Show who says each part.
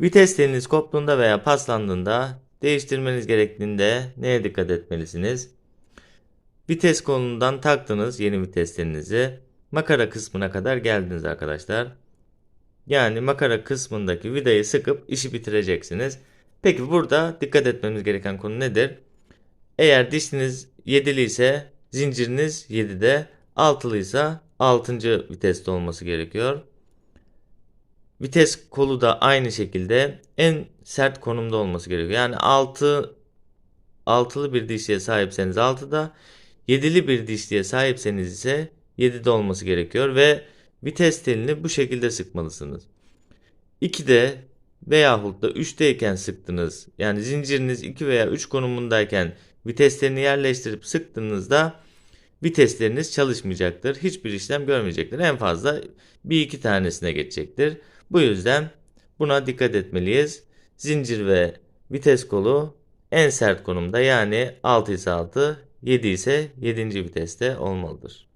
Speaker 1: Vites teliniz koptuğunda veya paslandığında değiştirmeniz gerektiğinde neye dikkat etmelisiniz? Vites kolundan taktınız yeni vites telinizi. Makara kısmına kadar geldiniz arkadaşlar. Yani makara kısmındaki vidayı sıkıp işi bitireceksiniz. Peki burada dikkat etmemiz gereken konu nedir? Eğer dişiniz 7'li ise zinciriniz 7'de, 6'lı ise 6. viteste olması gerekiyor. Vites kolu da aynı şekilde en sert konumda olması gerekiyor. Yani 6 altılı bir dişliğe sahipseniz 6'da, 7'li bir dişliğe sahipseniz ise 7'de olması gerekiyor ve vites telini bu şekilde sıkmalısınız. 2'de veyahut da 3'teyken sıktınız. Yani zinciriniz 2 veya 3 konumundayken viteslerini yerleştirip sıktığınızda vitesleriniz çalışmayacaktır. Hiçbir işlem görmeyecektir. En fazla bir iki tanesine geçecektir. Bu yüzden buna dikkat etmeliyiz. Zincir ve vites kolu en sert konumda yani 6 ise 6, 7 ise 7. viteste olmalıdır.